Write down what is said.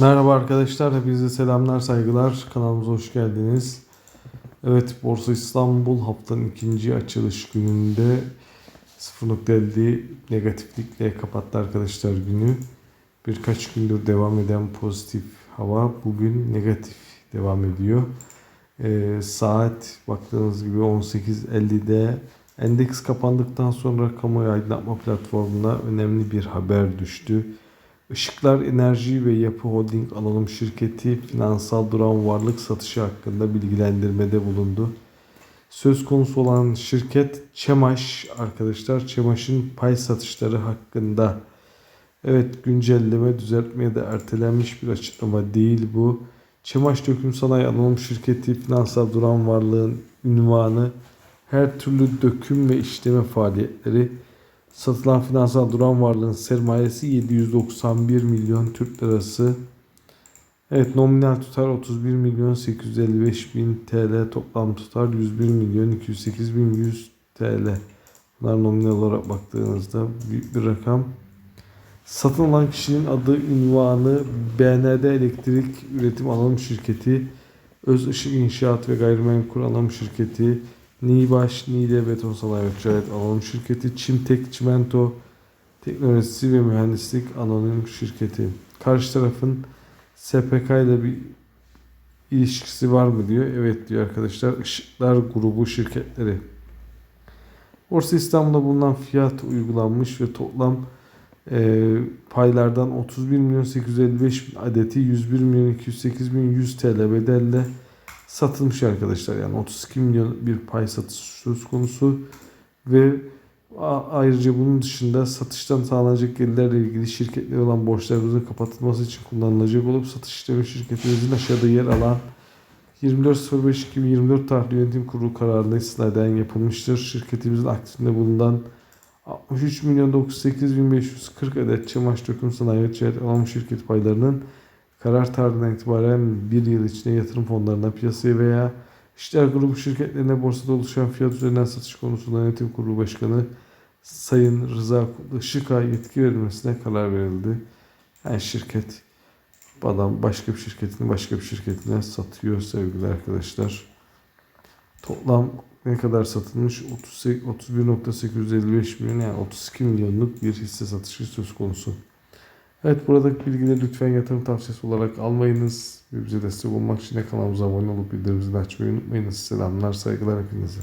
Merhaba arkadaşlar, hepinize selamlar, saygılar. Kanalımıza hoş geldiniz. Evet, Borsa İstanbul haftanın ikinci açılış gününde 0.50 negatiflikle kapattı arkadaşlar günü. Birkaç gündür devam eden pozitif hava bugün negatif devam ediyor. Ee, saat baktığınız gibi 18.50'de endeks kapandıktan sonra kamuoyu aydınlatma platformuna önemli bir haber düştü. Işıklar Enerji ve Yapı Holding Anonim Şirketi finansal duran varlık satışı hakkında bilgilendirmede bulundu. Söz konusu olan şirket Çemaş arkadaşlar. Çemaş'ın pay satışları hakkında evet güncelleme düzeltmeye de ertelenmiş bir açıklama değil bu. Çemaş Döküm Sanayi Anonim Şirketi finansal duran varlığın ünvanı her türlü döküm ve işleme faaliyetleri Satılan finansal duran varlığın sermayesi 791 milyon Türk lirası. Evet nominal tutar 31 milyon 855 bin TL toplam tutar 101 milyon 208 bin 100 TL. Bunlar nominal olarak baktığınızda büyük bir rakam. Satın alan kişinin adı, ünvanı BND Elektrik Üretim Anonim Şirketi, Öz Işık İnşaat ve Gayrimenkul Anonim Şirketi, Nibaş, Niğde Beton Sanayi ve Ticaret Anonim Şirketi, Çimtek Çimento Teknolojisi ve Mühendislik Anonim Şirketi. Karşı tarafın SPK ile bir ilişkisi var mı diyor. Evet diyor arkadaşlar. Işıklar grubu şirketleri. Borsa İstanbul'da bulunan fiyat uygulanmış ve toplam e, paylardan 31 milyon 855 bin adeti 101 milyon 208 bin 100 TL bedelle satılmış arkadaşlar. Yani 32 milyon bir pay satışı söz konusu ve ayrıca bunun dışında satıştan sağlanacak gelirlerle ilgili şirketlere olan borçlarımızın kapatılması için kullanılacak olup satış işlemi şirketimizin aşağıda yer alan 24.05.2024 tarihli yönetim kurulu kararında istinaden yapılmıştır. Şirketimizin aktifinde bulunan 63 milyon 908 bin 540 adet çamaşır döküm sanayi ve ticaret alan şirket paylarının karar tarihinden itibaren bir yıl içinde yatırım fonlarına piyasaya veya işler grubu şirketlerine borsada oluşan fiyat üzerinden satış konusunda yönetim kurulu başkanı Sayın Rıza Işık'a yetki verilmesine karar verildi. Yani şirket adam başka bir şirketini başka bir şirketine satıyor sevgili arkadaşlar. Toplam ne kadar satılmış? 31.855 milyon yani 32 milyonluk bir hisse satışı söz konusu. Evet buradaki bilgileri lütfen yatırım tavsiyesi olarak almayınız. Bize destek olmak için de kanalımıza abone olup bildirimleri açmayı unutmayınız. Selamlar, saygılar hepinize.